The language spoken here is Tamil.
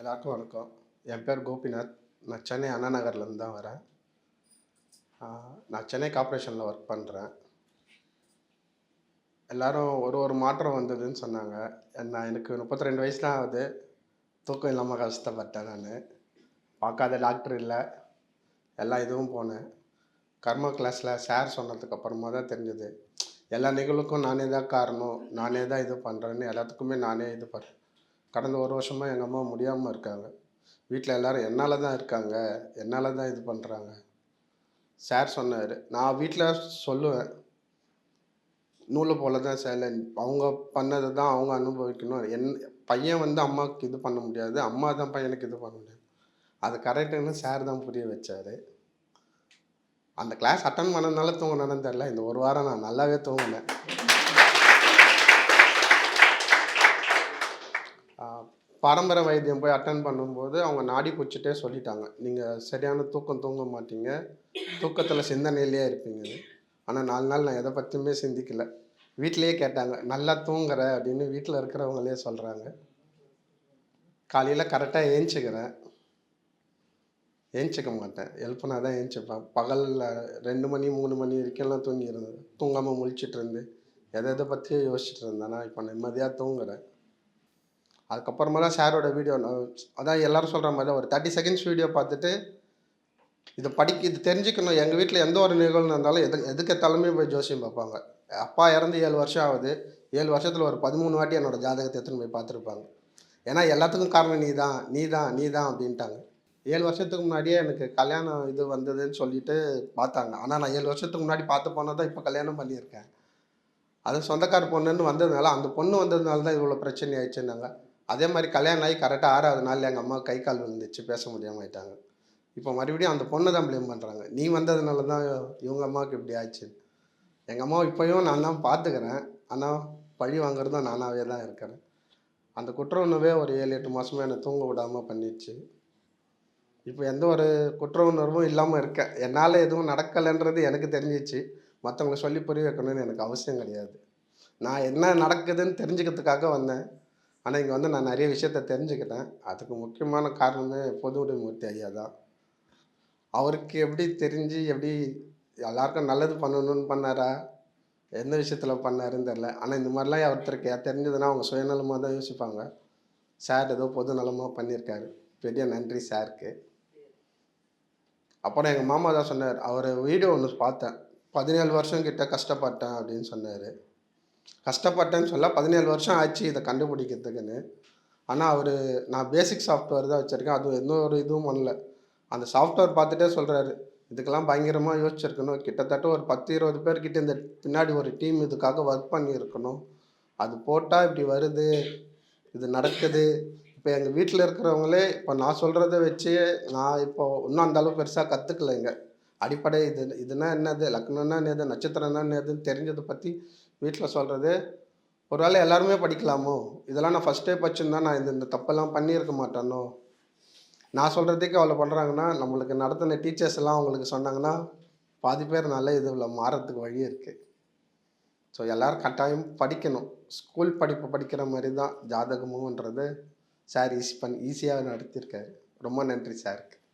எல்லாருக்கும் வணக்கம். என் பேர் கோபிநாத். நான் சென்னை அண்ணா நகர்லேருந்து தான் வரேன். நான் சென்னை கார்பரேஷனில் ஒர்க் பண்ணுறேன் எல்லாரும் ஒரு ஒரு மாற்றம் வந்ததுன்னு சொன்னாங்க. நான் எனக்கு முப்பத்தி ரெண்டு வயசுலாம் ஆகுது. தூக்கம் இல்லாமல் கஷ்டப்பட்டேன் நான். பார்க்காத டாக்டர் இல்லை. எல்லா இதுவும் போனேன். கர்மா கிளாஸில் சார் சொன்னதுக்கு அப்புறமா தான் தெரிஞ்சது. எல்லா நிகழ்வுக்கும் நானே தான் காரணம். நானே தான் இது பண்ணுறேன்னு எல்லாத்துக்குமே நானே இது பண்ணுறேன் கடந்த ஒரு வருஷமாக எங்கள் அம்மா முடியாமல் இருக்காங்க. வீட்டில் எல்லோரும் என்னால் தான் இருக்காங்க என்னால் தான் இது பண்ணுறாங்க சார் சொன்னார். நான் வீட்டில் சொல்லுவேன். நூலை போல தான் சேலை அவங்க பண்ணதை தான் அவங்க அனுபவிக்கணும். என் பையன் வந்து அம்மாவுக்கு இது பண்ண முடியாது. அம்மா தான் பையனுக்கு இது பண்ண முடியாது. அது கரெக்டுன்னு சார் தான் புரிய வச்சார். அந்த கிளாஸ் அட்டன் பண்ணதுனால தூங்கினேன்னு தெரில இந்த ஒரு வாரம் நான் நல்லாவே தூங்கினேன். பாரம்பரிய வைத்தியம் போய் அட்டன் பண்ணும்போது அவங்க நாடி பிடிச்சிட்டே சொல்லிட்டாங்க. நீங்கள் சரியான தூக்கம் தூங்க மாட்டீங்க. தூக்கத்தில் சிந்தனையிலேயே இருப்பீங்க. ஆனால் நாலு நாள் நான் எதை பற்றியுமே சிந்திக்கல. வீட்டிலேயே கேட்டாங்க நல்லா தூங்குற அப்படின்னு வீட்டில் இருக்கிறவங்களே சொல்கிறாங்க காலையில் கரெக்டாக ஏஞ்சிக்கிறேன். ஏஞ்சிக்க மாட்டேன். எழுப்புனா தான் ஏஞ்சிப்பேன். பகலில் ரெண்டு மணி மூணு மணி வரைக்கும்லாம் தூங்கியிருந்தேன். தூங்காமல் முழிச்சிட்டு இருந்து எதை எதை பற்றியும் யோசிச்சுட்டு இருந்தேன்னா இப்போ நிம்மதியாக தூங்குறேன். அதுக்கப்புறமா தான் சாரோட வீடியோ அதான் எல்லாரும் சொல்கிற மாதிரி ஒரு தேர்ட்டி செகண்ட்ஸ் வீடியோ பார்த்துட்டு இதை படிக்க இது தெரிஞ்சுக்கணும். எங்கள் வீட்டில் எந்த ஒரு நிகழ்வு இருந்தாலும் எது எதுக்கு தலைமையை போய் ஜோசியம் பார்ப்பாங்க. அப்பா இறந்து ஏழு வருஷம் ஆகுது. ஏழு வருஷத்தில் ஒரு பதிமூணு வாட்டி என்னோடய ஜாதகத்தை எடுத்துன்னு போய் பார்த்துருப்பாங்க. ஏன்னா எல்லாத்துக்கும் காரணம் நீ தான் நீ தான் நீ தான் அப்படின்ட்டாங்க. ஏழு வருஷத்துக்கு முன்னாடியே எனக்கு கல்யாணம் இது வந்ததுன்னு சொல்லிட்டு பார்த்தாங்க. ஆனால் நான் ஏழு வருஷத்துக்கு முன்னாடி பார்த்து போனால் தான் இப்போ கல்யாணம் பண்ணியிருக்கேன். அது சொந்தக்கார பொண்ணுன்னு வந்ததுனால அந்த பொண்ணு வந்ததுனால தான் இவ்வளோ பிரச்சனை ஆயிடுச்சுன்னாங்க. அதே மாதிரி கல்யாணம் ஆகி கரெக்டாக ஆறாவது நாள் எங்கள் அம்மா கை கால் விழுந்துச்சு பேச முடியாமல் ஆயிட்டாங்க. இப்போ மறுபடியும் அந்த பொண்ணை தான் ப்ளேம் பண்ணுறாங்க நீ வந்ததுனால தான் இவங்க அம்மாவுக்கு இப்படி ஆச்சு. எங்கள் அம்மா இப்போயும் நான் தான் பார்த்துக்கிறேன் ஆனால் பழி வாங்குறதும் நானாகவே தான் இருக்கிறேன். அந்த குற்ற உணர்வே ஒரு ஏழு எட்டு மாதமாக என்னை தூங்க விடாமல் பண்ணிடுச்சு இப்போ எந்த ஒரு குற்ற உணர்வும் இல்லாமல் இருக்கேன். என்னால் எதுவும் நடக்கலைன்றது எனக்கு தெரிஞ்சிச்சு. மற்றவங்களை சொல்லி புரிய வைக்கணும்னு எனக்கு அவசியம் கிடையாது. நான் என்ன நடக்குதுன்னு தெரிஞ்சுக்கிறதுக்காக வந்தேன். ஆனால் இங்கே வந்து நான் நிறைய விஷயத்த தெரிஞ்சுக்கிட்டேன். அதுக்கு முக்கியமான காரணமே பொது உடைமூர்த்தி ஐயா தான். அவருக்கு எப்படி தெரிஞ்சு எப்படி எல்லாருக்கும் நல்லது பண்ணணும்னு பண்ணாரா? எந்த விஷயத்தில் பண்ணாருன்னு தெரில ஆனால் இந்த மாதிரிலாம் ஒருத்தருக்கு தெரிஞ்சதுன்னா அவங்க சுயநலமாக தான் யோசிப்பாங்க. சார் ஏதோ பொது நலமாக பண்ணியிருக்காரு. பெரிய நன்றி சாருக்கு. அப்புறம் எங்கள் மாமா தான் சொன்னார். அவர் வீடியோ ஒன்று பார்த்தேன். பதினேழு வருஷம் கிட்ட கஷ்டப்பட்டேன் அப்படின்னு சொன்னார். கஷ்டப்பட்டேன்னு சொல்ல பதினேழு வருஷம் ஆச்சு இதை கண்டுபிடிக்கிறதுக்குன்னு. ஆனால் அவர் நான் பேசிக் சாஃப்ட்வேர் தான் வச்சுருக்கேன். அதுவும் எந்த ஒரு இதுவும் பண்ணல. அந்த சாஃப்ட்வேர் பார்த்துட்டே சொல்கிறாரு இதுக்கெல்லாம் பயங்கரமாக யோசிச்சிருக்கணும். கிட்டத்தட்ட ஒரு பத்து இருபது பேர்கிட்ட இந்த பின்னாடி ஒரு டீம் இதுக்காக ஒர்க் பண்ணியிருக்கணும். அது போட்டால் இப்படி வருது. இது நடக்குது. இப்போ எங்கள் வீட்டில் இருக்கிறவங்களே இப்போ நான் சொல்கிறத வச்சு நான் இப்போ இன்னும் அந்த அளவு பெருசாக கற்றுக்கலைங்க அடிப்படை இது இதுனா என்னது? லக்னம்னா என்னது? நட்சத்திரம்னா என்னதுன்னு தெரிஞ்சதை பற்றி வீட்டில் சொல்கிறது ஒரு வேளை எல்லாருமே படிக்கலாமோ? இதெல்லாம் நான் ஃபஸ்ட்டே படிச்சிருந்தா நான் இந்த இந்த தப்பெல்லாம் பண்ணியிருக்க மாட்டேனோ? நான் சொல்கிறதுக்கு அவ்வளோ பண்ணுறாங்கன்னா நம்மளுக்கு நடத்தின டீச்சர்ஸ் எல்லாம் அவங்களுக்கு சொன்னாங்கன்னா பாதி பேர் நல்ல இதில் மாறத்துக்கு வழி இருக்குது ஸோ எல்லோரும் கட்டாயம் படிக்கணும். ஸ்கூல் படிப்பு படிக்கிற மாதிரி தான் ஜாதகமும்ன்றது சார் ஈஸி பண்ணி ஈஸியாக நடத்தியிருக்காரு. ரொம்ப நன்றி சாருக்கு.